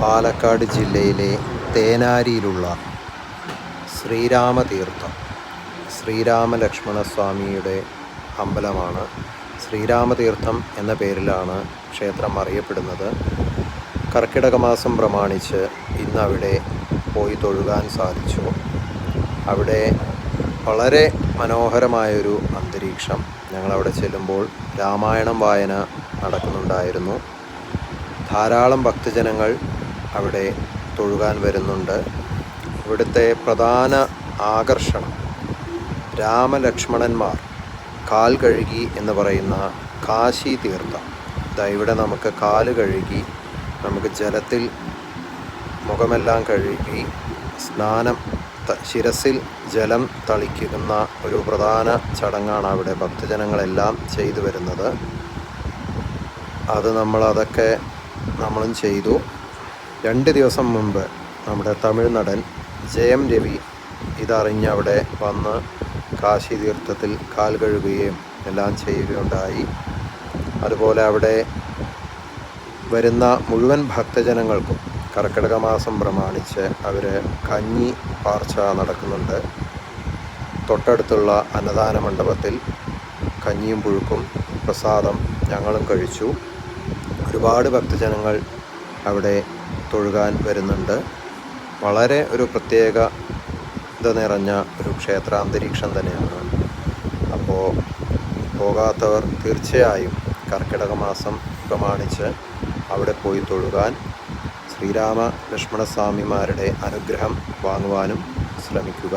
പാലക്കാട് ജില്ലയിലെ തേനാരിയിലുള്ള ശ്രീരാമതീർത്ഥം ശ്രീരാമലക്ഷ്മണസ്വാമിയുടെ സ്വാമിയുടെ അമ്പലമാണ്. ശ്രീരാമതീർത്ഥം എന്ന പേരിലാണ് ക്ഷേത്രം അറിയപ്പെടുന്നത്. കർക്കിടക മാസം പ്രമാണിച്ച് ഇന്നവിടെ പോയി തൊഴുകാൻ സാധിച്ചു. അവിടെ വളരെ മനോഹരമായൊരു അന്തരീക്ഷം ഞങ്ങളവിടെ ചെല്ലുമ്പോൾ രാമായണം വായന നടക്കുന്നുണ്ടായിരുന്നു. ധാരാളം ഭക്തജനങ്ങൾ അവിടെ തൊഴുകാൻ വരുന്നുണ്ട്. ഇവിടുത്തെ പ്രധാന ആകർഷണം രാമലക്ഷ്മണന്മാർ കാൽ കഴുകി എന്ന് പറയുന്ന കാശി തീർത്ഥം. ഇതാ ഇവിടെ നമുക്ക് കാൽ കഴുകി നമുക്ക് ജലത്തിൽ മുഖമെല്ലാം കഴുകി സ്നാനം ശിരസിൽ ജലം തളിക്കുന്ന ഒരു പ്രധാന ചടങ്ങാണ് അവിടെ ഭക്തജനങ്ങളെല്ലാം ചെയ്തു വരുന്നത്. അത് നമ്മളതൊക്കെ നമ്മളും ചെയ്തു. രണ്ട് ദിവസം മുമ്പ് നമ്മുടെ തമിഴ് നടൻ ജയം രവി ഇതറിഞ്ഞ് അവിടെ വന്ന് കാശി തീർത്ഥത്തിൽ കാൽ കഴുകുകയും എല്ലാം ചെയ്യുകയുണ്ടായി. അതുപോലെ അവിടെ വരുന്ന മുഴുവൻ ഭക്തജനങ്ങൾക്കും കർക്കിടക മാസം പ്രമാണിച്ച് അവർ കഞ്ഞി പാർച്ച നടക്കുന്നുണ്ട്. തൊട്ടടുത്തുള്ള അന്നദാന മണ്ഡപത്തിൽ കഞ്ഞിയും പുഴുക്കും പ്രസാദം ഞങ്ങളും കഴിച്ചു. ഒരുപാട് ഭക്തജനങ്ങൾ അവിടെ തൊഴുകാൻ വരുന്നുണ്ട്. വളരെ ഒരു പ്രത്യേക ഇത് നിറഞ്ഞ ഒരു ക്ഷേത്രാന്തരീക്ഷം തന്നെയാണ്. അപ്പോൾ പോകാത്തവർ തീർച്ചയായും കർക്കിടക മാസം പ്രമാണിച്ച് അവിടെ പോയി തൊഴുകാൻ ശ്രീരാമ ലക്ഷ്മണസ്വാമിമാരുടെ അനുഗ്രഹം വാങ്ങുവാനും ശ്രമിക്കുക.